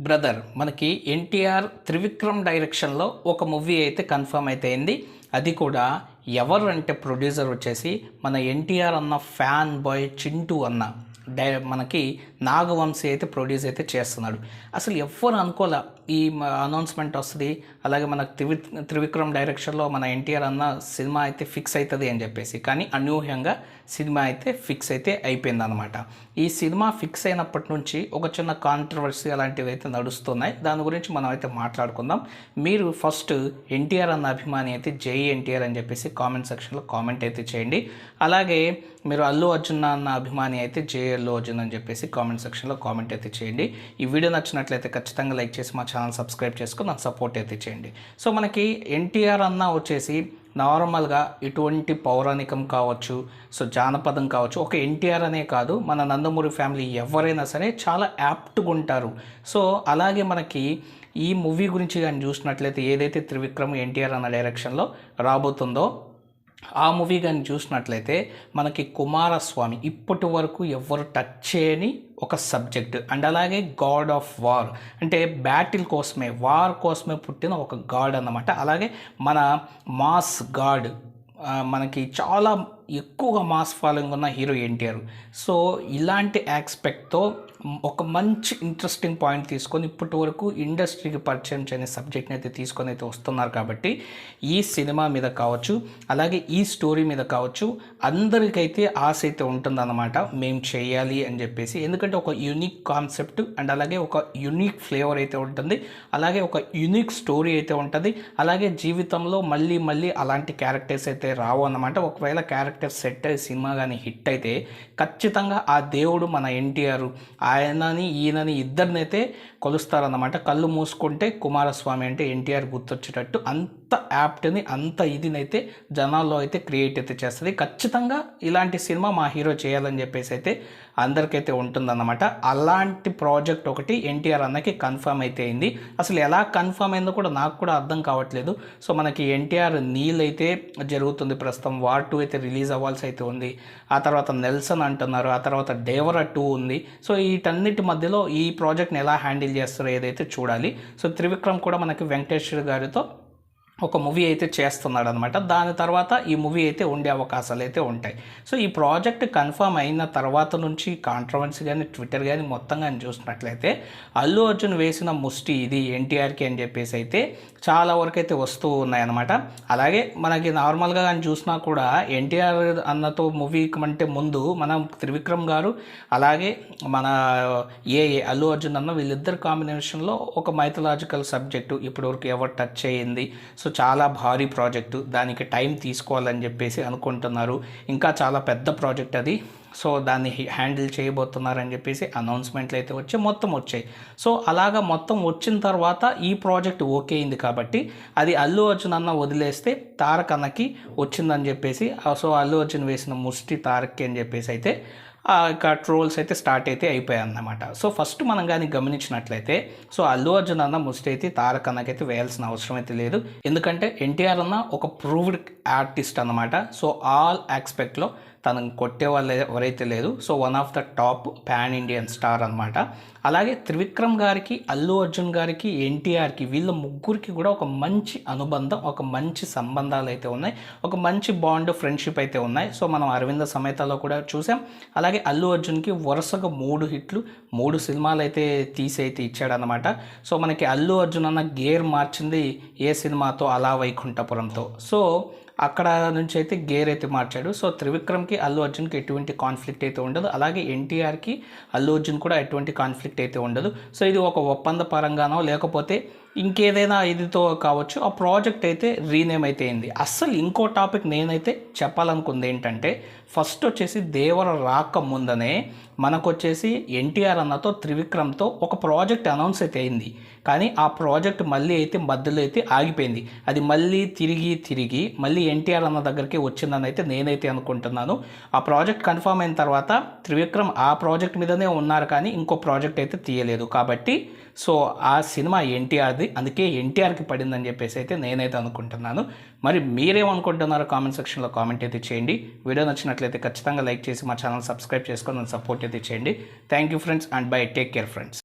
Brother మనకి ఎన్టీఆర్ త్రివిక్రమ్ డైరెక్షన్లో ఒక మూవీ అయితే కన్ఫర్మ్ అయితే అయింది. అది కూడా ఎవరు అంటే ప్రొడ్యూసర్ వచ్చేసి మన ఎన్టీఆర్ అన్న ఫ్యాన్ బాయ్ చింటూ అన్న. డై మనకి నాగవంశీ అయితే ప్రొడ్యూస్ అయితే చేస్తున్నాడు. అసలు ఎవ్వరు అనుకోలే ఈ అనౌన్స్మెంట్ వస్తుంది. అలాగే మనకు త్రివి త్రివిక్రమ్ డైరెక్షన్లో మన ఎన్టీఆర్ అన్న సినిమా అయితే ఫిక్స్ అవుతుంది అని చెప్పేసి. కానీ అనూహ్యంగా సినిమా అయితే ఫిక్స్ అయితే అయిపోయింది అనమాట ఈ సినిమా ఫిక్స్ అయినప్పటి నుంచి ఒక చిన్న కాంట్రవర్సీ అలాంటివి అయితే నడుస్తున్నాయి. దాని గురించి మనం అయితే మాట్లాడుకుందాం. మీరు ఫస్ట్ ఎన్టీఆర్ అన్న అభిమాని అయితే జై ఎన్టీఆర్ అని చెప్పేసి కామెంట్ సెక్షన్లో కామెంట్ అయితే చేయండి. అలాగే మీరు అల్లు అర్జున్ అన్న అభిమాని అయితే జే అల్లు అర్జున్ అని చెప్పేసి కామెంట్ సెక్షన్లో కామెంట్ అయితే చేయండి. ఈ వీడియో నచ్చినట్లయితే ఖచ్చితంగా లైక్ చేసి మా ఛానల్ సబ్స్క్రైబ్ చేసుకుని నాకు సపోర్ట్ అయితే చేయండి. సో మనకి ఎన్టీఆర్ అన్న వచ్చేసి నార్మల్గా ఇటువంటి పౌరాణికం కావచ్చు సో జానపదం కావచ్చు ఒక ఎన్టీఆర్ అనే కాదు మన నందమూరి ఫ్యామిలీ ఎవరైనా సరే చాలా యాప్ట్గా ఉంటారు. సో అలాగే మనకి ఈ మూవీ గురించి కానీ చూసినట్లయితే ఏదైతే త్రివిక్రమ్ ఎన్టీఆర్ అన్న డైరెక్షన్లో రాబోతుందో ఆ మూవీ కానీ చూసినట్లయితే మనకి కుమారస్వామి ఇప్పటి వరకు ఎవరు టచ్ చేయని ఒక సబ్జెక్ట్ అండ్ అలాగే గాడ్ ఆఫ్ వార్ అంటే బ్యాటిల్ కోసమే వార్ కోసమే పుట్టిన ఒక గాడ్ అన్నమాట. అలాగే మన మాస్ గాడ్ మనకి చాలా ఎక్కువగా మాస్ ఫాలోయింగ్ ఉన్న హీరో ఎన్టీఆర్. సో ఇలాంటి ఆస్పెక్ట్తో ఒక మంచి ఇంట్రెస్టింగ్ పాయింట్ తీసుకొని ఇప్పటి వరకు ఇండస్ట్రీకి పరిచయం చేయని సబ్జెక్ట్ని అయితే తీసుకొని అయితే వస్తున్నారు కాబట్టి ఈ సినిమా మీద కావచ్చు అలాగే ఈ స్టోరీ మీద కావచ్చు అందరికైతే ఆశ అయితే ఉంటుందన్నమాట. మేము చేయాలి అని చెప్పేసి. ఎందుకంటే ఒక యూనిక్ కాన్సెప్ట్ అండ్ అలాగే ఒక యూనిక్ ఫ్లేవర్ అయితే ఉంటుంది. అలాగే ఒక యూనిక్ స్టోరీ అయితే ఉంటుంది. అలాగే జీవితంలో మళ్ళీ మళ్ళీ అలాంటి క్యారెక్టర్స్ అయితే రావు అన్నమాట. ఒకవేళ క్యారెక్టర్ సెట్ అయ్యి సినిమా కానీ హిట్ అయితే ఖచ్చితంగా ఆ దేవుడు మన ఎన్టీఆర్ ఆయనని ఈయనని ఇద్దరినైతే కొలుస్తారన్నమాట. కళ్ళు మూసుకుంటే కుమారస్వామి అంటే ఎన్టీఆర్ గుర్తొచ్చేటట్టు అంత యాప్ట్ని అంత ఇదినైతే జనాల్లో అయితే క్రియేట్ అయితే చేస్తుంది. ఖచ్చితంగా ఇలాంటి సినిమా మా హీరో చేయాలని చెప్పేసి అయితే అందరికైతే ఉంటుందన్నమాట. అలాంటి ప్రాజెక్ట్ ఒకటి ఎన్టీఆర్ అన్నకి కన్ఫర్మ్ అయితే అయింది. అసలు ఎలా కన్ఫర్మ్ అయిందో కూడా నాకు కూడా అర్థం కావట్లేదు. సో మనకి ఎన్టీఆర్ నీల్ అయితే జరుగుతుంది ప్రస్తుతం. వార్ టూ అయితే రిలీజ్ అవ్వాల్సి అయితే ఉంది. ఆ తర్వాత నెల్సన్ అంటున్నారు ఆ తర్వాత డేవరా టూ ఉంది. సో వీటన్నిటి మధ్యలో ఈ ప్రాజెక్ట్ని ఎలా హ్యాండిల్ చేస్తారో ఏదైతే చూడాలి. సో త్రివిక్రమ్ కూడా మనకి వెంకటేశ్వర గారితో ఒక మూవీ అయితే చేస్తున్నాడు అనమాట దాని తర్వాత ఈ మూవీ అయితే ఉండే అవకాశాలు అయితే ఉంటాయి. సో ఈ ప్రాజెక్ట్ కన్ఫర్మ్ అయిన తర్వాత నుంచి కాంట్రవర్సీ కానీ ట్విట్టర్ కానీ మొత్తం కానీ చూసినట్లయితే అల్లు అర్జున్ వేసిన ముష్టి ఇది ఎన్టీఆర్కి అని చెప్పేసి అయితే చాలా వరకు అయితే వస్తూ ఉన్నాయన్నమాట. అలాగే మనకి నార్మల్గా కానీ చూసినా కూడా ఎన్టీఆర్ అన్నతో మూవీ కంటే ముందు మనం త్రివిక్రమ్ గారు అలాగే మన ఏ అల్లు అర్జున్ అన్న వీళ్ళిద్దరు కాంబినేషన్లో ఒక మైథలాజికల్ సబ్జెక్టు ఇప్పటివరకు ఎవరు టచ్ అయ్యింది. సో సో చాలా భారీ ప్రాజెక్టు. దానికి టైం తీసుకోవాలని చెప్పేసి అనుకుంటున్నారు. ఇంకా చాలా పెద్ద ప్రాజెక్ట్ అది. సో దాన్ని హ్యాండిల్ చేయబోతున్నారని చెప్పేసి అనౌన్స్మెంట్లు అయితే వచ్చి మొత్తం వచ్చాయి. సో అలాగా మొత్తం వచ్చిన తర్వాత ఈ ప్రాజెక్ట్ ఓకే అయింది కాబట్టి అది అల్లు అర్జున్ అన్న వదిలేస్తే తారక్ అన్నకి వచ్చిందని చెప్పేసి సో అల్లు అర్జున్ వేసిన ముష్టి తారక్కి అని చెప్పేసి అయితే ఇక ట్రోల్స్ అయితే స్టార్ట్ అయితే అయిపోయాయి అన్నమాట సో ఫస్ట్ మనం కానీ గమనించినట్లయితే సో అల్లు అర్జున్ అన్న ముస్ట్ అయితే తారక్ అన్నకైతే వేయాల్సిన అవసరం అయితే లేదు. ఎందుకంటే ఎన్టీఆర్ అన్న ఒక ప్రూవ్డ్ ఆర్టిస్ట్ అన్నమాట. సో ఆల్ ఆస్పెక్ట్లో తనను కొట్టే వాళ్ళు ఎవరైతే లేదు so one of the top pan Indian star అనమాట అలాగే త్రివిక్రమ్ గారికి అల్లు అర్జున్ గారికి ఎన్టీఆర్కి వీళ్ళ ముగ్గురికి కూడా ఒక మంచి అనుబంధం ఒక మంచి సంబంధాలు అయితే ఉన్నాయి. ఒక మంచి బాండ్ ఫ్రెండ్షిప్ అయితే ఉన్నాయి. సో మనం అరవింద సమేతలో కూడా చూసాం. అలాగే అల్లు అర్జున్కి వరుసగా మూడు హిట్లు మూడు సినిమాలు అయితే తీసి అయితే ఇచ్చాడనమాట సో మనకి అల్లు అర్జున్ అన్న గేర్ మార్చింది ఏ సినిమాతో? అలా వైకుంఠపురంతో. సో అక్కడ నుంచి అయితే గేర్ అయితే మార్చాడు. సో త్రివిక్రమ్కి అల్లు అర్జున్కి ఎటువంటి కాన్ఫ్లిక్ట్ అయితే ఉండదు. అలాగే ఎన్టీఆర్కి అల్లు అర్జున్ కూడా ఎటువంటి కాన్ఫ్లిక్ట్ అయితే ఉండదు. సో ఇది ఒక ఒప్పంద పరంగానో లేకపోతే ఇంకేదైనా ఇదితో కావచ్చు ఆ ప్రాజెక్ట్ అయితే రీనేమ్ అయితే అయింది. అస్సలు ఇంకో టాపిక్ నేనైతే చెప్పాలనుకుంది ఏంటంటే ఫస్ట్ వచ్చేసి దేవర రాక ముందనే మనకు వచ్చేసి ఎన్టీఆర్ అన్నతో త్రివిక్రమ్తో ఒక ప్రాజెక్ట్ అనౌన్స్ అయితే అయింది. కానీ ఆ ప్రాజెక్ట్ మళ్ళీ అయితే మధ్యలో అయితే ఆగిపోయింది. అది మళ్ళీ తిరిగి తిరిగి మళ్ళీ ఎన్టీఆర్ అన్న దగ్గరికి వచ్చిందని అయితే నేనైతే అనుకుంటున్నాను. ఆ ప్రాజెక్ట్ కన్ఫర్మ్ అయిన తర్వాత త్రివిక్రమ్ ఆ ప్రాజెక్ట్ మీదనే ఉన్నారు కానీ ఇంకో ప్రాజెక్ట్ అయితే తీయలేదు. కాబట్టి సో ఆ సినిమా ఎన్టీఆర్ది. అందుకే ఎన్టీఆర్కి పడిందని చెప్పేసి అయితే నేనైతే అనుకుంటున్నాను. మరి మీరేమనుకుంటున్నారో కామెంట్ సెక్షన్లో కామెంట్ అయితే చేయండి. వీడియో నచ్చినట్లయితే ఖచ్చితంగా లైక్ చేసి మా ఛానల్ సబ్స్క్రైబ్ చేసుకొని సపోర్ట్ అయితే చేయండి. Thank you friends and bye take care friends